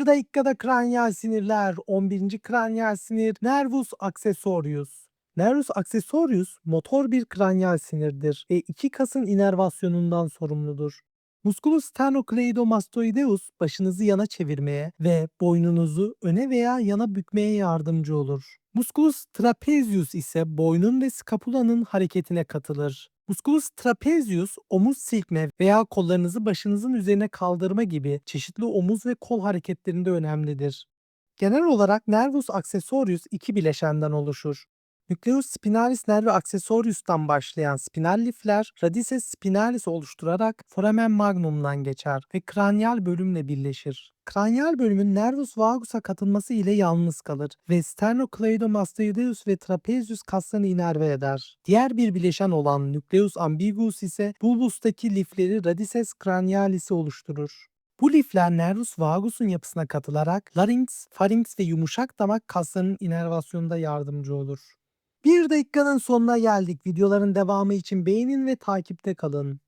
Bir dakikada kraniyal sinirler. 11. kraniyal sinir nervus accessorius. Nervus accessorius motor bir kraniyal sinirdir ve iki kasın inervasyonundan sorumludur. Musculus sternocleidomastoideus başınızı yana çevirmeye ve boynunuzu öne veya yana bükmeye yardımcı olur. Musculus trapezius ise boynun ve skapulanın hareketine katılır. Musculus trapezius omuz silkme veya kollarınızı başınızın üzerine kaldırma gibi çeşitli omuz ve kol hareketlerinde önemlidir. Genel olarak nervus accessorius iki bileşenden oluşur. Nucleus spinalis nervi accessorius'tan başlayan spinal lifler radices spinalis oluşturarak foramen magnum'dan geçer ve kraniyal bölümle birleşir. Kraniyal bölümün nervus vagus'a katılması ile yalnız kalır ve sternocleidomastoideus ve trapezius kaslarını inerve eder. Diğer bir bileşen olan nucleus ambiguus ise bulbustaki lifleri radices cranialis'i oluşturur. Bu lifler nervus vagus'un yapısına katılarak larynx, pharynx ve yumuşak damak kaslarının inervasyonunda yardımcı olur. Bir dakikanın sonuna geldik. Videoların devamı için beğenin ve takipte kalın.